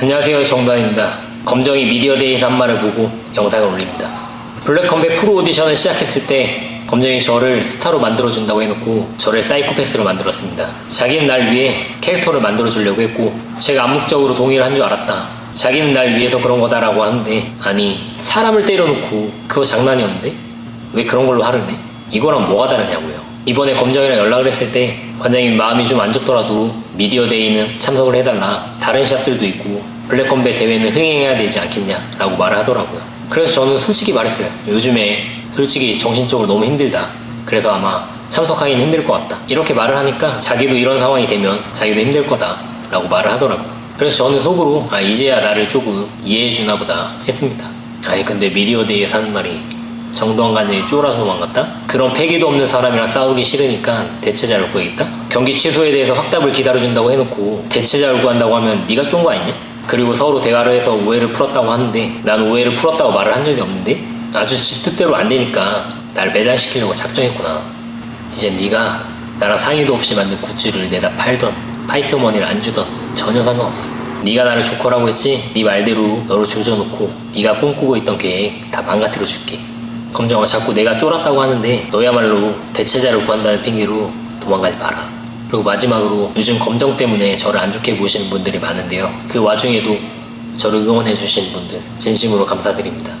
안녕하세요 정단입니다. 검정이 미디어데이에서 한 말을 보고 영상을 올립니다. 블랙컴뱃 프로 오디션을 시작했을 때 검정이 저를 스타로 만들어준다고 해놓고 저를 사이코패스로 만들었습니다. 자기는 날 위해 캐릭터를 만들어주려고 했고 제가 암묵적으로 동의를 한 줄 알았다. 자기는 날 위해서 그런 거다라고 하는데 아니 사람을 때려놓고 그거 장난이었는데 왜 그런 걸로 화를 내? 이거랑 뭐가 다르냐고요. 이번에 검정이랑 연락을 했을 때 관장님 마음이 좀 안 좋더라도 미디어 데이는 참석을 해달라. 다른 시합들도 있고 블랙컴뱃 대회는 흥행해야 되지 않겠냐라고 말을 하더라고요. 그래서 저는 솔직히 말했어요. 요즘에 솔직히 정신적으로 너무 힘들다. 그래서 아마 참석하기는 힘들 것 같다. 이렇게 말을 하니까 자기도 이런 상황이 되면 자기도 힘들 거다라고 말을 하더라고요. 그래서 저는 속으로 아 이제야 나를 조금 이해해 주나 보다 했습니다. 아니 근데 미디어 데이에서 하는 말이 정동환 관장이 쫄아서 도망갔다? 그런 패기도 없는 사람이랑 싸우기 싫으니까 대체자를 구해야겠다? 경기 취소에 대해서 확답을 기다려준다고 해놓고 대체자를 구한다고 하면 네가 쫀 거 아니냐? 그리고 서로 대화를 해서 오해를 풀었다고 하는데 난 오해를 풀었다고 말을 한 적이 없는데 아주 지 뜻대로 안 되니까 날 매장시키려고 작정했구나 이제 네가 나랑 상의도 없이 만든 굿즈를 내다 팔던 파이트 머니를 안 주던 전혀 상관없어 네가 나를 조커라고 했지 네 말대로 너를 조져놓고 네가 꿈꾸고 있던 계획 다 망가뜨려 줄게 검정아 자꾸 내가 쫄았다고 하는데 너야말로 대체자를 구한다는 핑계로 도망가지 마라. 그리고 마지막으로 요즘 검정 때문에 저를 안 좋게 보시는 분들이 많은데요. 그 와중에도 저를 응원해 주신 분들 진심으로 감사드립니다